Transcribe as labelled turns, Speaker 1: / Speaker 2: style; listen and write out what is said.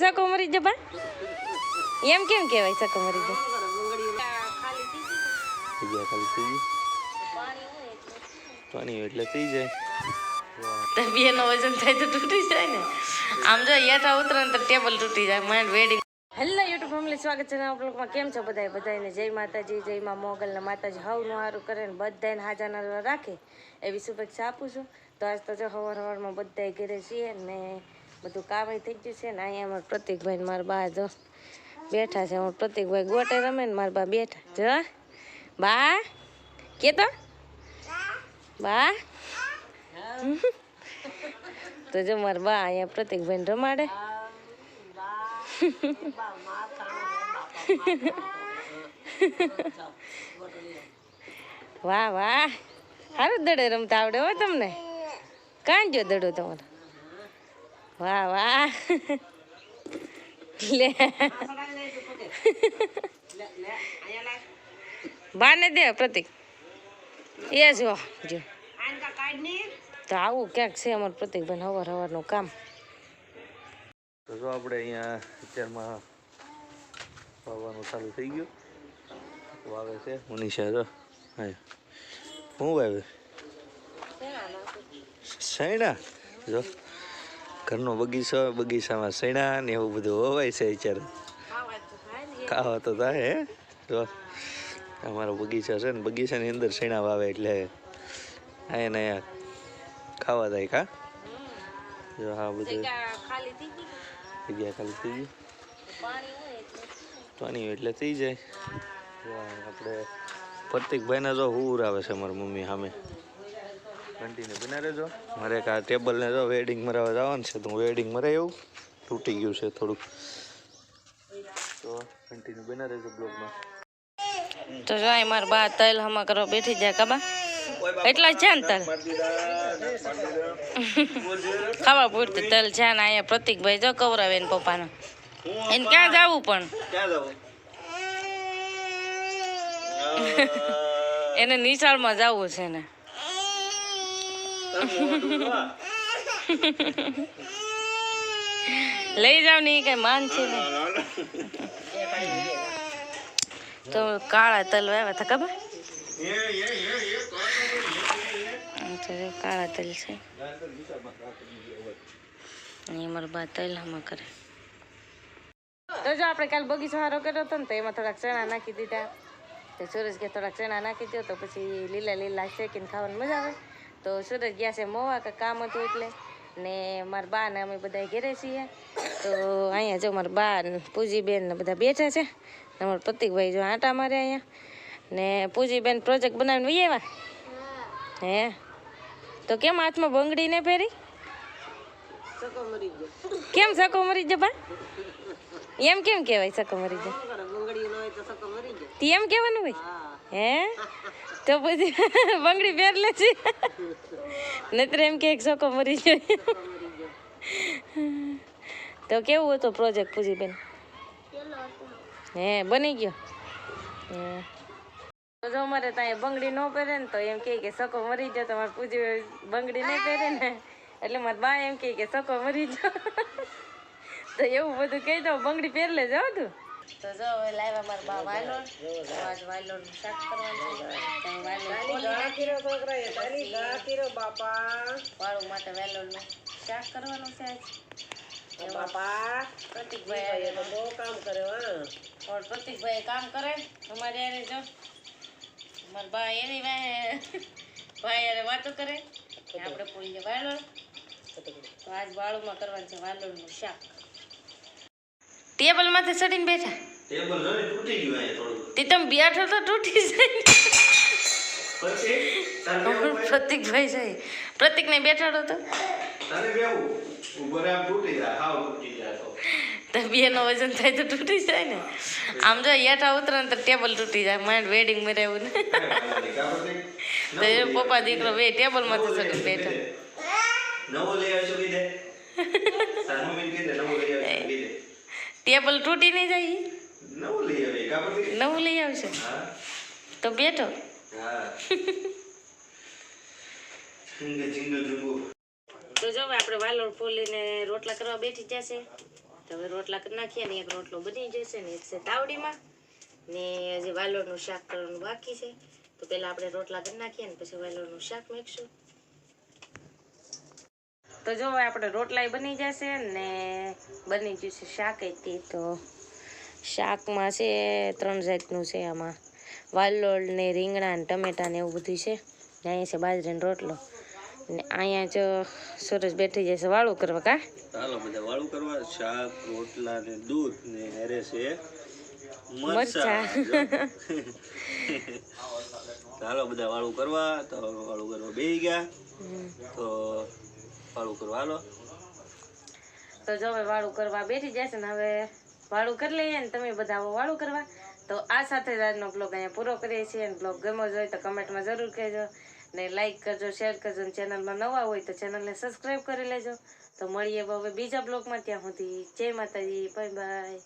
Speaker 1: સકો મરી જબા એમ કેમ કહેવાય સકો મરી
Speaker 2: પાણી એટલે થઈ જાય.
Speaker 1: તો વજન થાય તો તૂટી જાય ને. આમ જો હેઠા ઉતરે ને તો ટેબલ તૂટી જાય. Mind wedding hello YouTube family સ્વાગત છે નવા બ્લોગમાં કેમ છો બધાય? બધાને જય માતાજી જય માં મોગલ ને માતાજી. હવનું સારું કરે ને બધાને હાજાના રાખે. એવી શુભેચ્છા આપું છું. તો આજ તો જો હવાર હવારમાં બધાય ઘરે છીએ ને બધું કામ થઈ ગયું છે ને અહીંયા અમારા પ્રતિકભાઈ મારા બા જો બેઠા છે. અમારા પ્રતિકભાઈ ગોટે રમે ને મારા બા બેઠા જો બા, કે તો? બા? તો જો મારા બા અહીંયા પ્રતિકભાઈ રમાડે. વાહ વાહ. સારું દડે રમતા આવડે હો તમને. કાંજો દડો તમારો. વાહ વાહ લે બાને દે, પ્રતિક. એ જો જો. તો આવું ક્યાંક છે અમારું પ્રતિકભાઈ હવાર હવારનું કામ.
Speaker 2: તો જો આપણે અહીંયા અત્યારમાં વાવવાનું ચાલુ થઈ ગયું. વાવે છે, મનીષા, જો. હા શું વાવે? સૈણા જો. ઘરનો બગીચો બગીચામાં શેણા ને એવું બધું વવાય છે અત્યારે. ખાવા તો થાય હે? જો અમારો બગીચો છે ને બગીચાની અંદર શેણા વાવે એટલે અહીંયા ને ખાવા થાય કા? જો હા બધું. જગ્યા ખાલી થઈ ગઈ?
Speaker 1: પાણી એટલે.
Speaker 2: થઈ જાય. આપણે પ્રતિકભાઈને જો હુર આવે છે મારી મમ્મી સામે. ઘંટીને બના રહેજો. મારે એક આ ટેબલને જો વેડિંગ મરાવવા જવાનું છે તો હું વેડિંગ મરાય એવું તૂટી ગયું છે થોડુંક. તો કન્ટિન્યુ બના રહેજો બ્લોગમાં.
Speaker 1: તો જો મારા બા તલ હમા કરો બેઠી જાય કબા એટલા જ છે ને તલ? ખાવા પૂરતું તલ છે ને અહીંયા પ્રતિકભાઈ જો કવરાવે એને પપ્પાને. એને ક્યાં જવું પણ? એને નિશાળમાં જવું છે ને. લઈ જાવ ને કઈ માન છે તો કાળા તલ આવ્યા હતા ખબર? કાળા તલ છે. અમારા બા તૈલામાં કરે. તો જો આપણે કાલ બગીચો સારો કર્યો ને તો એમાં થોડાક ચણા નાખી દીધા. તો સુરજ કે થોડાક ચણા નાખી દો તો પછી લીલા લીલા શેકીને ખાવાની મજા આવે. તો સુરત ગયા છે મોવા કે કામ હતું એટલે? ને મારા બા ને અમે બધા ઘેરે છીએ. તો અહીંયા જો મારા બા પૂજીબેન ને બધા બેઠા છે. અમારા પ્રતિકભાઈ જો આંટા મારે અહીંયા. ને પૂજીબેન પ્રોજેક્ટ બનાવીને વહી આવ્યા? હે. તો કેમ હાથમાં બંગડી ને પહેરી? કેમ સકો મરી જ બા એમ કેમ કહેવાય સકો મરી જાય તી એમ કહેવાનું હોય? હે. તો પછી બંગડી પહેર લે છે. નહીતર એમ કે એક સકો મરી જાય તો કેવું હતો પ્રોજેક્ટ પૂજી બેન હે બની ગયો? હે. તો જો અમારે ત્યાં બંગડી ન પહેરે ને તો એમ કે સકો મરી જાય તમારે મારે પૂજી બંગડી નહીં પહેરે ને. એટલે મારા બા એમ કહે કે સકો મરી જાઓ. તો એવું બધું કહી દઉં બંગડી પહેર લે તું. તો જો હવે લાવ્યા મારા બા વાલોર આજ વાલોર શાક કરવાનું છે. તો બાપા. વાળું માટે વાલોરનું શાક કરવાનું છે આજ. બાપા પ્રતિકભાઈ આવે બહુ કામ કરે હા. પ્રતિકભાઈ કામ કરે. અમારે યારે જો મારા બા એની વાહે ભાઈ યારે વાતો કરે. આપણે પૂરી વાલોર તો આજ વાળુમાં કરવાનું છે વાલોરનું શાક. ટેબલમાંથી ચડીને બેઠા.
Speaker 2: ટેબલ જો તૂટી ગયું અહીંયા થોડું
Speaker 1: તે તમે બેઠો તો તૂટી જાય.
Speaker 2: પછી પ્રતિક
Speaker 1: ભાઈ જાય. પ્રતિક ને બેઠાડો તો.
Speaker 2: તને બેવું ઊભો આમ તૂટી જાય. હાવ તૂટી જાય તો.
Speaker 1: તો બેનો વજન થાય તો તૂટી જાય ને. આમ જો હેઠા ઉતરે ને તો ટેબલ તૂટી જાય. માઇન્ડ વેડિંગમાં રહેવું ને. તો પપ્પા દીકરો બે ટેબલમાંથી ચડીને બેઠા.
Speaker 2: નવો લઈ આવશો કીધે તાર મમ્મી કીધે નવો લઈ આવશો કીધે
Speaker 1: ટેબલ તૂટી નહીં જાય?
Speaker 2: નવું લઈ આવે
Speaker 1: નવું લઈ આવશે તો બેઠો.
Speaker 2: હા.
Speaker 1: તો જો આપણે વાલોડ ફોલીને રોટલા કરવા બેઠી જશે. તો હવે રોટલા કરી નાખીએ ને એક રોટલો બની જશે ને એક છે તાવડીમાં. ને હજી વાલોળનું શાક કરવાનું બાકી છે. તો પહેલાં આપણે રોટલા કરી નાખીએ ને પછી વાલોળનું શાક મેકશું. તો જો આપણે રોટલાય બની જશે ને બની જશે શાક હતી તો. શાકમાં છે ત્રણ જાતનું છે આમાં. વાલોળ ને રીંગણા ને ટમેટા ને એવું બધું છે. ને અહીંયા છે બાજરીનો રોટલો. ને અહીંયા જો સરસ બેઠી જશે વાળું કરવા કા?
Speaker 2: ચાલો બધા વાળું કરવા. શાક રોટલા ને દૂધ ને હેરે છે
Speaker 1: મરચા.
Speaker 2: ચાલો બધા વાળું કરવા. તો વાળું કરવા બે ગયા. તો વાળું કરવા, હાલો.
Speaker 1: તો જો હવે વાળું કરવા બેઠી જશે ને હવે વાળું કરી લઈએ ને તમે બધા વાળું કરવા. તો આ સાથે જ આજનો બ્લોગ અહીંયા પૂરો કરીએ છીએ અને બ્લોગ ગમ્યો જ હોય તો કમેન્ટમાં જરૂર કહેજો. ને લાઈક કરજો શેર કરજો ને ચેનલમાં નવા હોય તો ચેનલને સબસ્ક્રાઈબ કરી લેજો. તો મળીએ હવે બીજા બ્લોગમાં ત્યાં સુધી. જય માતાજી બાય બાય